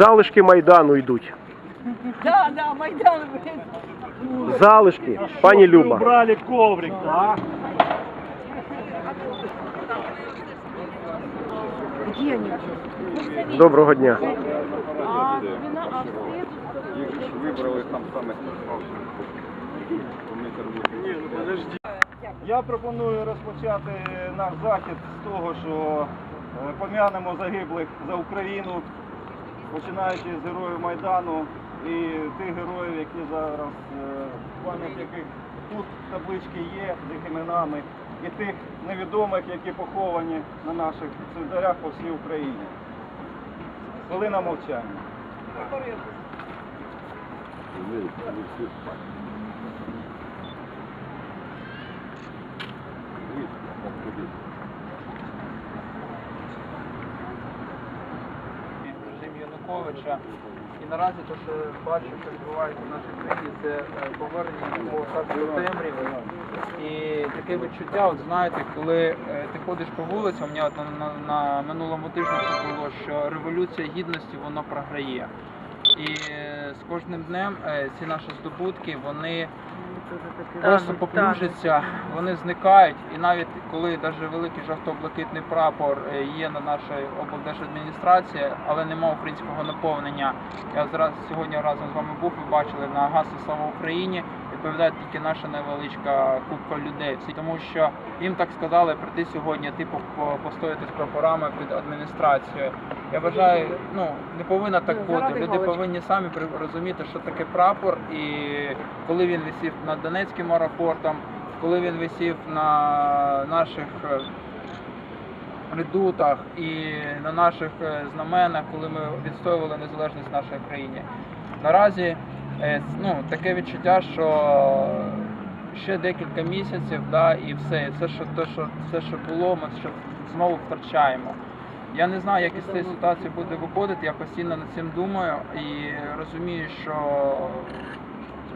залишки Майдану йдуть. Да, да, Майдан. Залишки, пані Люба. Убрали коврик? Где они? Доброго дня. А, вина, а свет? Їх вибрали там самих Я пропоную розпочати наш захід з того, що е, пом'янемо загиблих за Україну, починаючи з героїв Майдану і тих героїв, які зараз, е, пам'ять яких тут таблички є з їх іменами, і тих невідомих, які поховані на наших цвинтарях по всій Україні. Хвилина мовчання. режим Януковича. І наразі те, що бачу, що відбувається в нашій країні, це е, повернення такого царства темряви. І таке відчуття, от знаєте, коли е, ти ходиш по вулиці, у мене на, на, на минулому тижні це було, що революція гідності вона програє. І е, з кожним днем ці наші здобутки, вони просто поплюжаться, вони зникають. І навіть коли навіть великий жовто-блакитний прапор е, є на нашій облдержадміністрації, але немає українського наповнення. Я зараз сьогодні разом з вами був ви бачили на гасу Слава Україні. Відповідає тільки наша невеличка купка людей. Тому що їм так сказали прийти сьогодні, типу, по- постояти з прапорами під адміністрацією. Я вважаю, ну не повинно так бути. Люди повинні самі розуміти, що таке прапор, і коли він висів над Донецьким аеропортом, коли він висів на наших е, редутах і на наших е, знаменах, коли ми відстоювали незалежність нашої країни. Наразі ну, таке відчуття, що ще декілька місяців, да, і все, і це, що, те, що, все, що було, ми ще знову втрачаємо. Я не знаю, як із цієї ситуації буде виходити, я постійно над цим думаю і розумію, що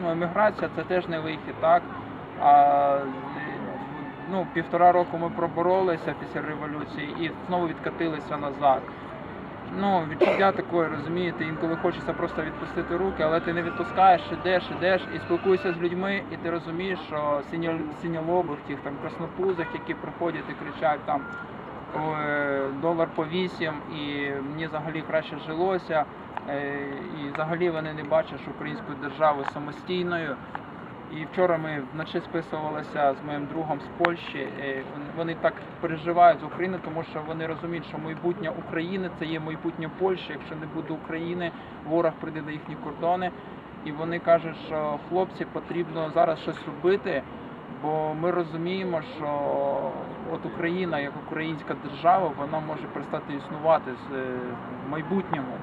ну, еміграція це теж не вихід, так? А, ну, півтора року ми проборолися після революції і знову відкатилися назад. Ну, відчуття таке, розумієте, інколи хочеться просто відпустити руки, але ти не відпускаєш, ідеш, ідеш і спілкуєшся з людьми, і ти розумієш, що синьо- синьолобих, тих там краснопузих, які приходять і кричать там долар по вісім, і мені взагалі краще жилося. е, І взагалі вони не бачать української держави самостійною. І вчора ми вночі списувалися з моїм другом з Польщі. Е, вони- так переживають за Україну, тому що вони розуміють, що майбутнє України це є майбутнє Польщі. Якщо не буде України, ворог прийде на їхні кордони. І вони кажуть, що хлопці потрібно зараз щось робити, бо ми розуміємо, що от Україна як українська держава, вона може перестати існувати з- е, в майбутньому.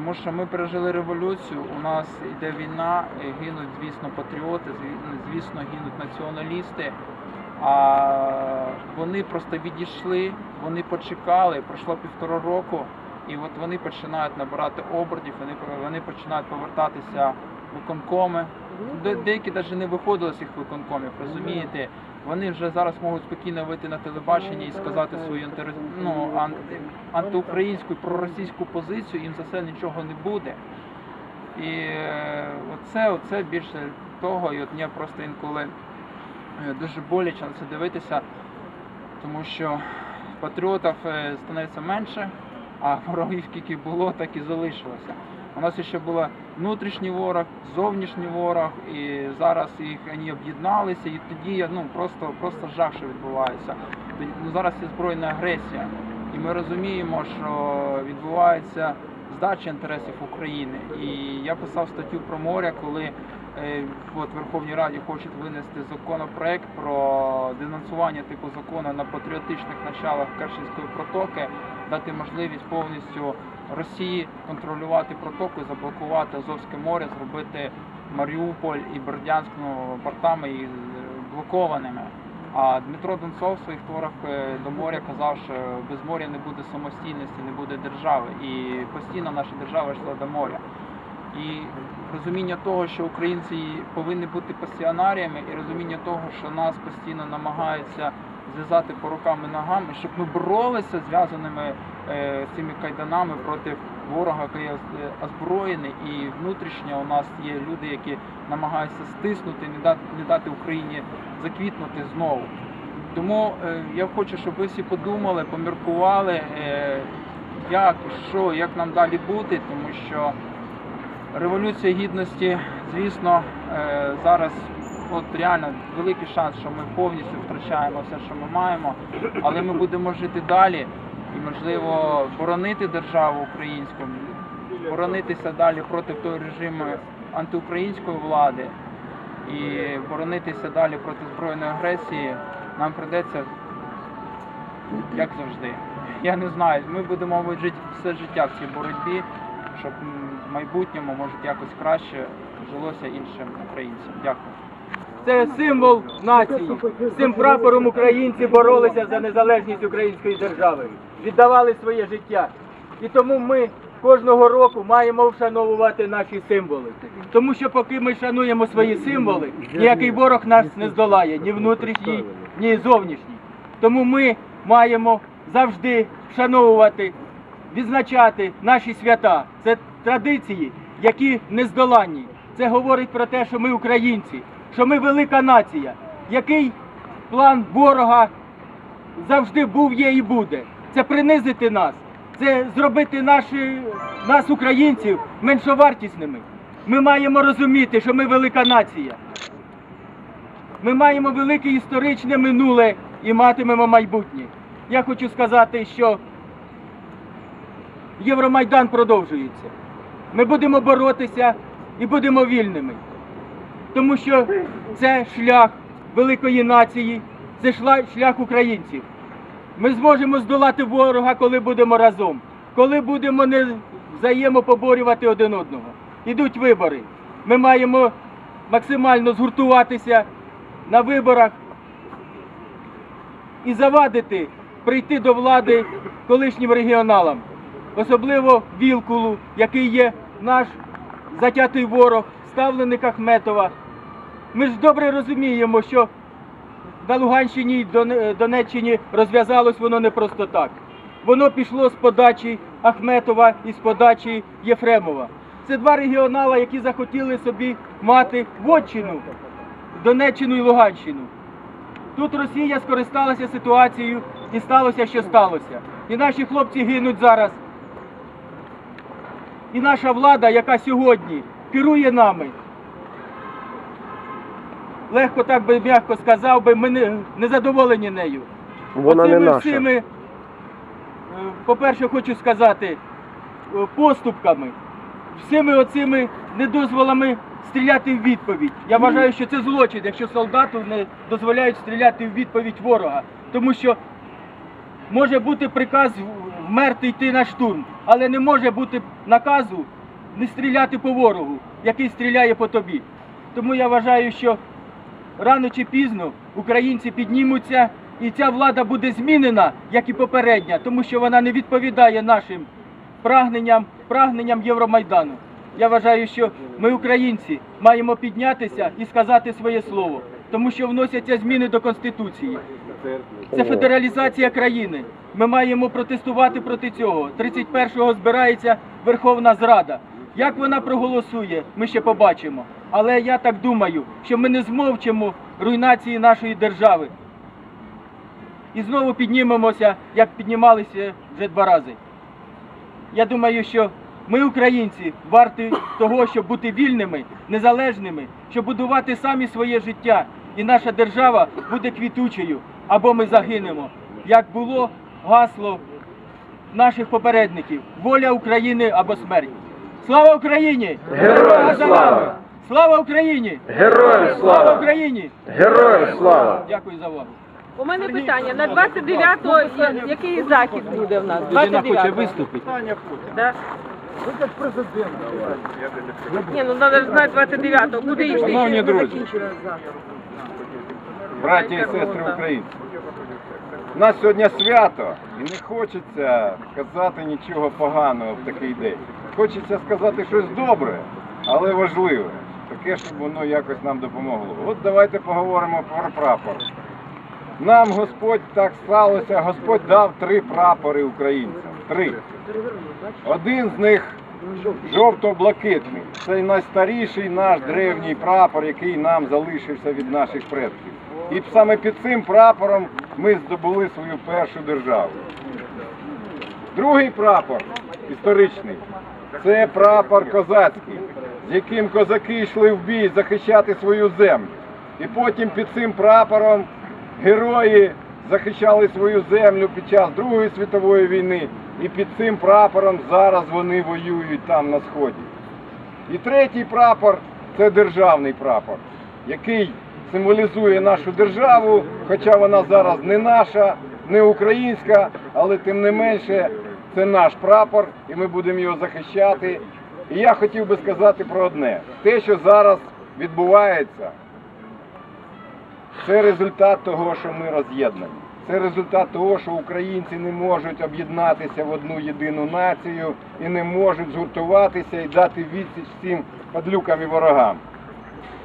Тому що ми пережили революцію, у нас йде війна, е, гинуть, звісно, патріоти, зві- звісно, гинуть націоналісти. А вони просто відійшли, вони почекали, пройшло півтора року, і от вони починають набирати обертів, вони, вони починають повертатися в виконкоми. Деякі навіть не виходили з цих виконкомів, розумієте? Вони вже зараз можуть спокійно вийти на телебачення і сказати свою анти, ну, анти, антиукраїнську проросійську позицію, їм за це нічого не буде. І е, оце, оце більше того, і от мені просто інколи е, дуже боляче на це дивитися, тому що патріотів е, становиться менше, а ворогів скільки було, так і залишилося. У нас ще був внутрішній ворог, зовнішній ворог, і зараз їх вони об'єдналися, і тоді ну просто просто жах, що відбувається. Тоді- Ну, зараз є збройна агресія, і ми розуміємо, що відбувається здача інтересів України. І я писав статтю про море, коли е, от Верховній Раді хочуть винести законопроект про денонсування типу закону на патріотичних началах Керченської протоки, дати можливість повністю Росії контролювати протоку, заблокувати Азовське море, зробити Маріуполь і Бердянськ ну, портами і, е, блокованими. А Дмитро Донцов в своїх творах е, до моря казав, що без моря не буде самостійності, не буде держави. І постійно наша держава йшла до моря. І розуміння того, що українці повинні бути пасіонаріями, і розуміння того, що нас постійно намагаються зв'язати по рукам і ногам, щоб ми боролися зв'язаними е, цими кайданами проти ворога, який е, озброєний, і внутрішньо у нас є люди, які намагаються стиснути, не дати, не дати Україні заквітнути знову. Тому е, я хочу, щоб ви всі подумали, поміркували, е, як, що, як нам далі бути, тому що Революція гідності, звісно, е, зараз от реально великий шанс, що ми повністю втрачаємо все, що ми маємо, але ми будемо жити далі і, можливо, боронити державу українську, боронитися далі проти того режиму антиукраїнської влади і боронитися далі проти збройної агресії. Нам прийдеться, як завжди. Я не знаю, ми будемо жити все життя в цій боротьбі, щоб в майбутньому може якось краще жилося іншим українцям. Дякую. Це символ нації. З цим прапором українці боролися за незалежність української держави, віддавали своє життя. І тому ми кожного року маємо вшановувати наші символи. Тому що поки ми шануємо свої символи, ніякий ворог нас не здолає, ні внутрішній, ні зовнішній. Тому ми маємо завжди вшановувати, відзначати наші свята. Це традиції, які нездоланні. Це говорить про те, що ми українці, що ми велика нація. Який план ворога завжди був, є і буде. Це принизити нас, це зробити наші, нас, українців, меншовартісними. Ми маємо розуміти, що ми велика нація. Ми маємо велике історичне минуле і матимемо майбутнє. Я хочу сказати, що Євромайдан продовжується. Ми будемо боротися і будемо вільними. Тому що це шлях великої нації, це шлях українців. Ми зможемо здолати ворога, коли будемо разом, коли будемо не взаємопоборювати один одного. Ідуть вибори. Ми маємо максимально згуртуватися на виборах і завадити прийти до влади колишнім регіоналам, особливо Вілкулу, який є наш затятий ворог, ставленик Ахметова. Ми ж добре розуміємо, що на Луганщині і Донеччині розв'язалось воно не просто так. Воно пішло з подачі Ахметова і з подачі Єфремова. Це два регіонала, які захотіли собі мати вотчину Донеччину і Луганщину. Тут Росія скористалася ситуацією і сталося, що сталося. І наші хлопці гинуть зараз. І наша влада, яка сьогодні керує нами, легко так би м'яко сказав би, ми не, не задоволені нею. Вона не наша. всіми, е, по-перше, хочу сказати, е, поступками, всіми оцими недозволами стріляти в відповідь. Я вважаю, що це злочин, якщо солдату не дозволяють стріляти в відповідь ворога. Тому що може бути приказ вмерти йти на штурм, але не може бути наказу не стріляти по ворогу, який стріляє по тобі. Тому я вважаю, що рано чи пізно українці піднімуться, і ця влада буде змінена, як і попередня, тому що вона не відповідає нашим прагненням, прагненням Євромайдану. Я вважаю, що ми, українці, маємо піднятися і сказати своє слово, тому що вносяться зміни до Конституції. Це федералізація країни. Ми маємо протестувати проти цього. 31-го збирається Верховна Зрада. Як вона проголосує, ми ще побачимо. Але я так думаю, що ми не змовчимо руйнації нашої держави. І знову піднімемося, як піднімалися вже два рази. Я думаю, що ми, українці, варті того, щоб бути вільними, незалежними, щоб будувати самі своє життя. І наша держава буде квітучою, або ми загинемо. Як було гасло наших попередників: воля України або смерть. Слава Україні! Героям слава! Слава Україні! Героям Слава слава! Україні! Героям слава! Дякую за увагу. У мене питання. На 29-го який захід буде в нас? 29-го. виступити. Да? Ні, ну треба ж знати 29-го. Куди йти? Шановні друзі. Браті і сестри українці. У нас сьогодні свято і не хочеться казати нічого поганого в такий день. Хочеться сказати щось добре, але важливе. Таке, щоб воно якось нам допомогло. От давайте поговоримо про прапор. Нам Господь так сталося, Господь дав три прапори українцям. Три. Один з них жовто-блакитний. Це найстаріший наш древній прапор, який нам залишився від наших предків. І саме під цим прапором ми здобули свою першу державу. Другий прапор історичний це прапор козацький, з яким козаки йшли в бій захищати свою землю. І потім під цим прапором герої захищали свою землю під час Другої світової війни. І під цим прапором зараз вони воюють там на сході. І третій прапор це державний прапор, який символізує нашу державу, хоча вона зараз не наша, не українська, але тим не менше це наш прапор, і ми будемо його захищати. І я хотів би сказати про одне: те, що зараз відбувається, це результат того, що ми роз'єднані. Це результат того, що українці не можуть об'єднатися в одну єдину націю і не можуть згуртуватися і дати відсіч всім падлюкам і ворогам.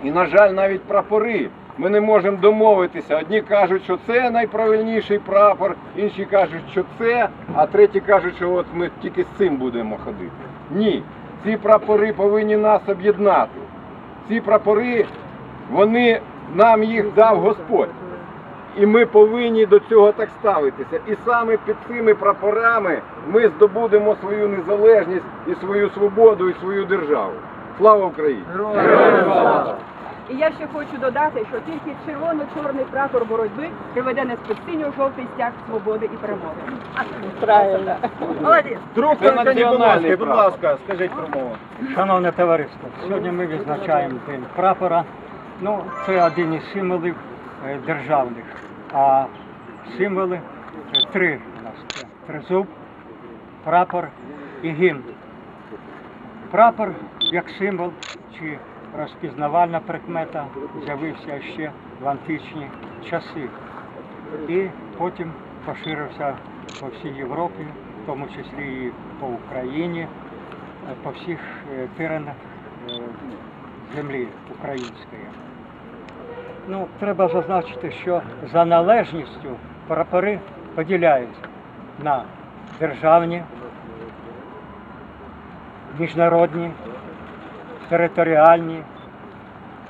І, на жаль, навіть прапори. Ми не можемо домовитися. Одні кажуть, що це найправильніший прапор, інші кажуть, що це, а треті кажуть, що от ми тільки з цим будемо ходити. Ні, ці прапори повинні нас об'єднати. Ці прапори, вони нам їх дав Господь. І ми повинні до цього так ставитися. І саме під цими прапорами ми здобудемо свою незалежність і свою свободу, і свою державу. Слава Україні! І я ще хочу додати, що тільки червоно-чорний прапор боротьби приведе нас під синьо-жовтий стяг свободи і перемоги. Правильно. Молодець! Друг національний будь ласка, скажіть промову. Шановне товариство, сьогодні ми відзначаємо День прапора. Ну, це один із символів е, державних. А символи е, три у нас це тризуб, прапор і гімн. Прапор як символ чи розпізнавальна прикмета з'явився ще в античні часи. І потім поширився по всій Європі, в тому числі і по Україні, е, по всіх е, теренах е, землі української. Ну, треба зазначити, що за належністю прапори поділяються на державні, міжнародні, територіальні,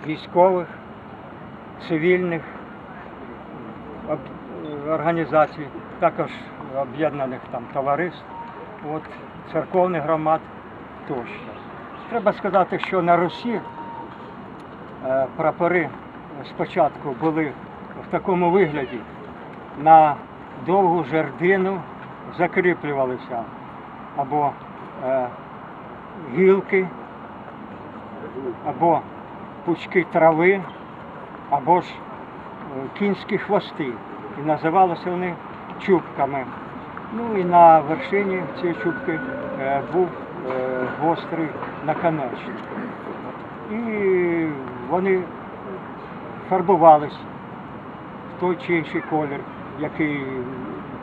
військових, цивільних організацій, також об'єднаних там товариств, от, церковних громад тощо. Треба сказати, що на Русі е, прапори спочатку були в такому вигляді. На довгу жердину закріплювалися або е, гілки, або пучки трави, або ж е, кінські хвости. І називалися вони чубками. Ну і на вершині цієї чубки е, був е, гострий наконечник. І вони фарбувались в той чи інший колір, який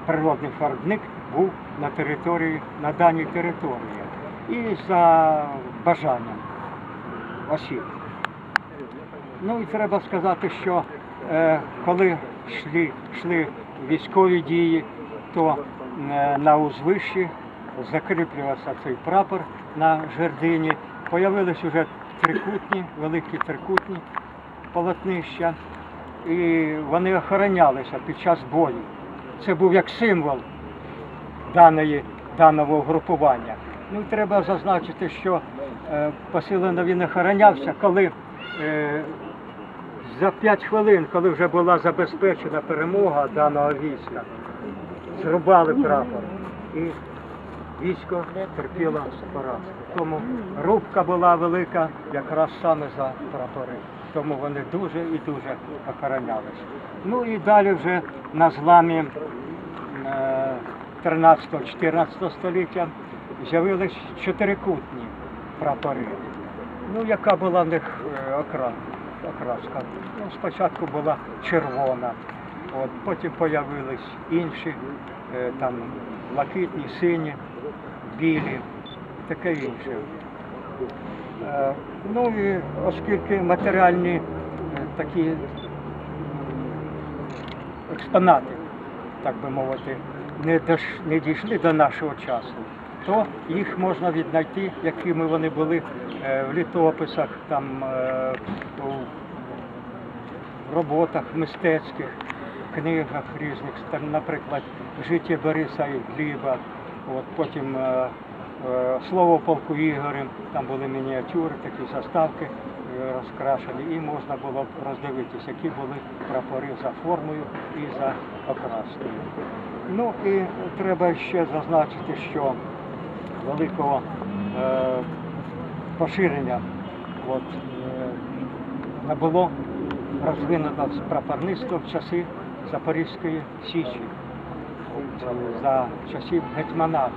природний фарбник був на території, на даній території. І за бажанням осіб. Ну і треба сказати, що е, коли йшли, йшли військові дії, то е, на узвищі закріплювався цей прапор на жердині. Появились вже трикутні, великі трикутні полотнища, і вони охоронялися під час бою. Це був як символ даної, даного угрупування. Ну треба зазначити, що посилено він охоронявся, коли е, за 5 хвилин, коли вже була забезпечена перемога даного війська, зрубали прапор. І військо терпіло поразку. Тому рубка була велика якраз саме за прапори. Тому вони дуже і дуже охоронялися. Ну і далі вже на зламі е, 13-14 століття з'явились чотирикутні прапори. Ну, яка була в них е, окраска? Ну, спочатку була червона, от, потім появились інші, е, там блакитні, сині, білі, таке інше. Е, Ну і оскільки матеріальні такі експонати, так би мовити, не дійшли до нашого часу, то їх можна віднайти, якими вони були е, в літописах, там, е, у роботах мистецьких, книгах різних, там, наприклад, життя Бориса і Гліба, от, потім е, е, слово полку Ігорем, там були мініатюри, такі заставки е, розкрашені, і можна було роздивитися, які були прапори за формою і за окраскою. Ну і треба ще зазначити, що великого е, поширення от, е, не було розвинено прапорництво в часи Запорізької Січі, за часів гетьманату.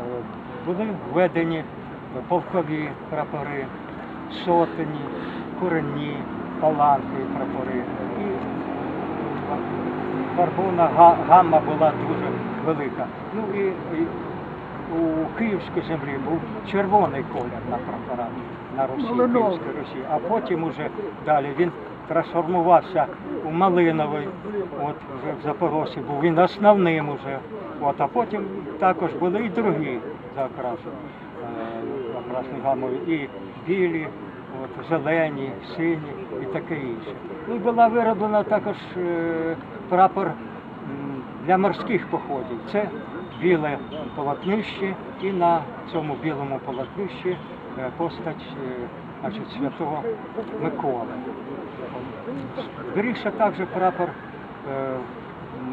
Е, Були введені полкові прапори, сотені, курені, паланки прапори. І фарбована гамма була дуже велика. Ну і у Київській землі був червоний колір на прапорах на Русі, Київській Русі, а потім уже далі він трансформувався у малиновий, от вже в Запорожці був він основним уже. От, а потім також були і другі заокрашені, е, окрашені і білі, от, зелені, сині і таке інше. Ну, і була вироблена також е, прапор для морських походів. Це біле полотнище, і на цьому білому полотнищі е, постать е, значить, святого Миколи. Зберігся також прапор е,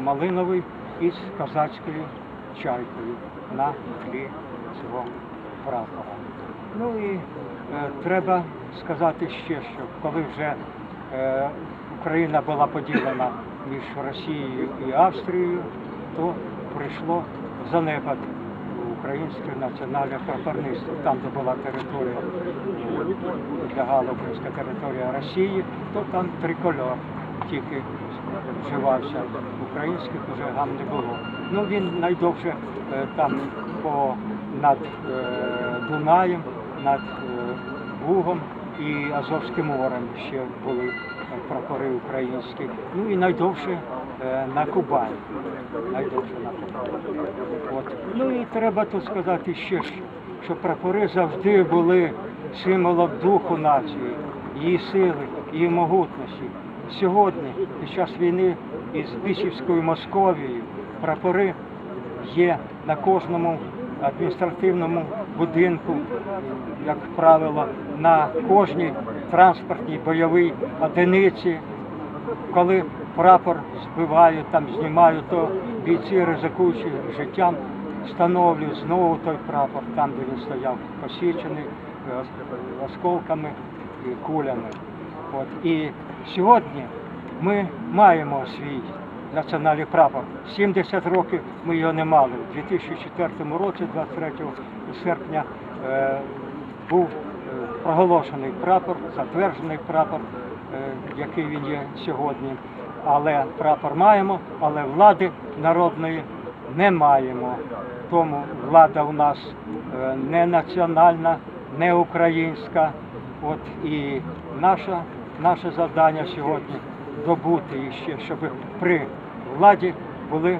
малиновий із козацькою чайкою на тлі цього прапора. Ну і е, треба сказати ще, що коли вже е, Україна була поділена між Росією і Австрією, то прийшло занепад українське національне прапорництво. Там, де була територія, підлягала українська територія Росії, то там трикольор тільки вживався. Українських вже гам не було. Ну він найдовше е, там по над е, Дунаєм, над е, Бугом і Азовським морем ще були е, прапори українські. Ну і найдовше е, Найдовше на Кубані. Ну і треба тут сказати ще, що прапори завжди були символом духу нації, її сили, її могутності. Сьогодні, під час війни із Бісівською Московією, прапори є на кожному адміністративному будинку, як правило, на кожній транспортній бойовій одиниці. Коли прапор збивають, там знімають, то бійці, ризикуючи життям, встановлюють знову той прапор, там, де він стояв, посічений е, осколками і кулями. От. І сьогодні ми маємо свій національний прапор. 70 років ми його не мали. У 2004 році, 23 серпня, е, був е, проголошений прапор, затверджений прапор, е, який він є сьогодні. Але прапор маємо, але влади народної не маємо. Тому влада у нас е, не національна, не українська. От і наша, наше завдання сьогодні добути її ще, щоб при владі були е,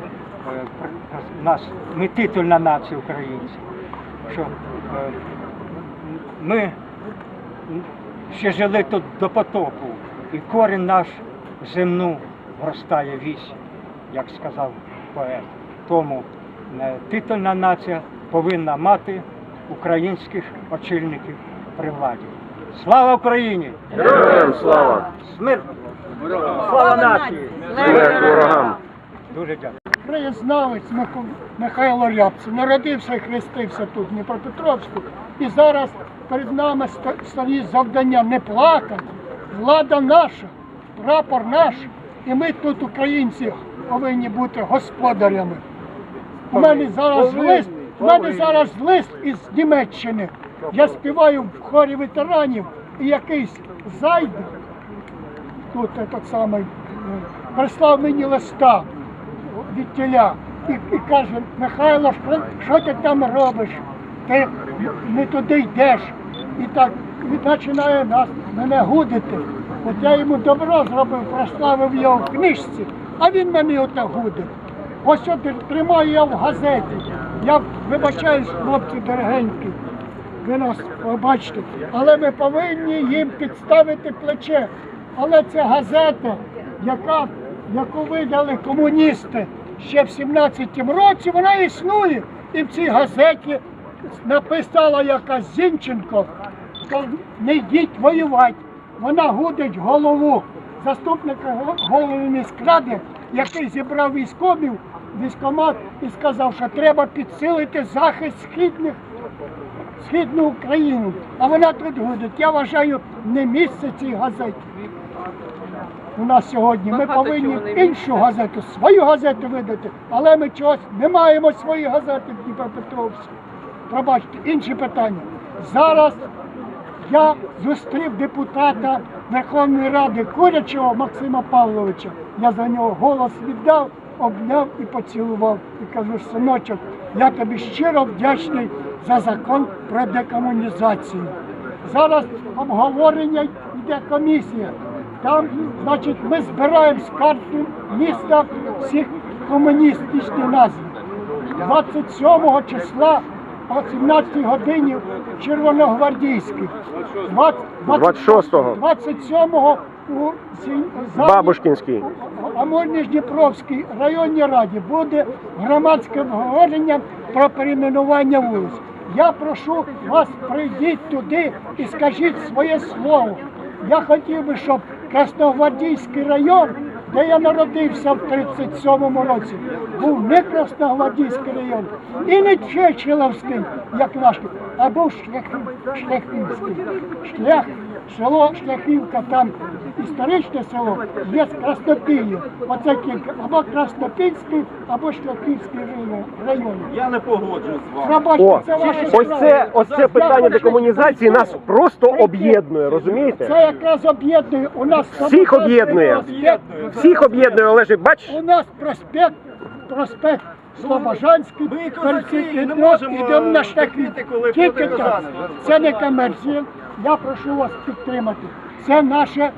нас ми титульна нація українців. Що е, ми ще жили тут до потопу, і корінь наш земну вростає вісь, як сказав поет. Тому е, титульна нація повинна мати українських очільників при владі. Слава Україні! Героям слава! Смерть! Слава нації! Смерть ворогам! Дуже дякую. краєзнавець Михайло Рябцев. Народився і хрестився тут, в Дніпропетровську. І зараз перед нами стоїть завдання не плакати. Влада наша, прапор наш. І ми тут, українці, повинні бути господарями. У мене зараз лист, у мене зараз лист із Німеччини. Я співаю в хорі ветеранів і якийсь зайде тут этот самий, е, прислав мені листа від тіля і, і каже, Михайло, що, що ти там робиш? Ти не туди йдеш. І так починає нас, мене гудити. От я йому добро зробив, прославив його в книжці, а він мене отак гудив. Ось от тримаю я в газеті. Я вибачаюсь, хлопці дорогенькі, ви нас побачите, але ми повинні їм підставити плече. Але ця газета, яка, яку видали комуністи ще в 17-му році, вона існує. І в цій газеті написала якась Зінченко, що не йдіть воювати. Вона гудить голову заступника голови міськради, який зібрав військовів, військомат і сказав, що треба підсилити захист східних східну Україну. А вона тут гудить. Я вважаю, не місце цій газеті. У нас сьогодні ми повинні іншу газету, свою газету видати, але ми чогось не маємо своєї газети в Дніпропетровську. Пробачте, інші питання. Зараз я зустрів депутата Верховної Ради Курячого Максима Павловича. Я за нього голос віддав, обняв і поцілував. І кажу, синочок, я тобі щиро вдячний за закон про декомунізацію. Зараз обговорення йде комісія. Там, значить, ми збираємо з карти міста всіх комуністичні назви. 27 числа о 17 годині Червоногвардійський. 26-го. 27-го у Сінь- залі Бабушкінський. Амурніжніпровській районній раді буде громадське обговорення про перейменування вулиць. Я прошу вас, прийдіть туди і скажіть своє слово. Я хотів би, щоб Красногвардійський район, де я народився в 37-му році, був не Красногвардійський район і не Чечеловський, як наш, а був Шлях- Шляхівський. Шлях, село Шляхівка, там історичне село, є Краснопілля. Оце кілька, або Краснопільський, або Шляхівський район- район. Я не погоджуюсь з вами. Пробачте, О, це ваша ось це, ось це питання декомунізації нас просто об'єднує, розумієте? Це якраз об'єднує. У нас Всіх об'єднує. проспект. Всіх об'єднує, Олежик, бачиш? У нас проспект, проспект Слобожанський, Ми, козаки, не можемо, йдемо на шляхи. коли Тільки так. Це не комерція. Я прошу вас підтримати. Це наше.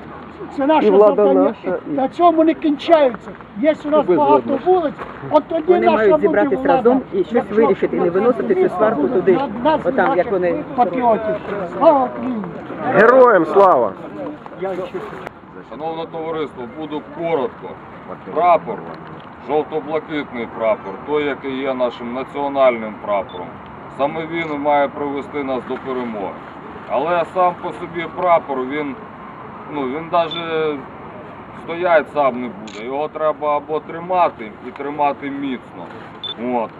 Це наше завдання. На цьому не кінчається. Є у нас багато вулиць, от тоді Вони наша мають влада. разом і щось Якщо вирішити, не виносити цю сварку туди, отам, як вони- патріотів. Слава Україні! Героям слава! Шановне товариство, буду коротко. Прапор, жовто-блакитний прапор, той, який є нашим національним прапором. Саме він має привести нас до перемоги. Але сам по собі прапор, він, ну, він навіть стоять сам не буде. Його треба або тримати і тримати міцно. От.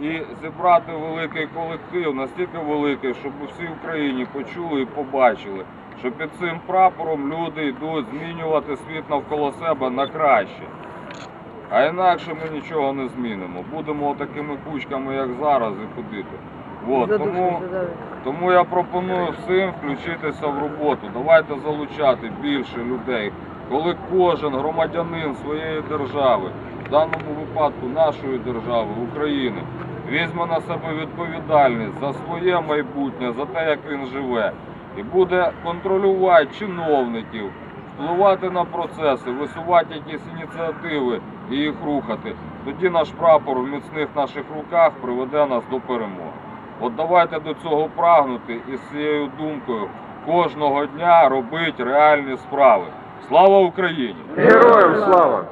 І зібрати великий колектив, настільки великий, щоб у всій Україні почули і побачили, що під цим прапором люди йдуть змінювати світ навколо себе на краще. А інакше ми нічого не змінимо. Будемо такими кучками, як зараз, і ходити. От, тому, тому я пропоную всім включитися в роботу. Давайте залучати більше людей. Коли кожен громадянин своєї держави, в даному випадку нашої держави, України, візьме на себе відповідальність за своє майбутнє, за те, як він живе, і буде контролювати чиновників, впливати на процеси, висувати якісь ініціативи і їх рухати, тоді наш прапор в міцних наших руках приведе нас до перемоги. От давайте до цього прагнути і з цією думкою кожного дня робити реальні справи. Слава Україні! Героям слава!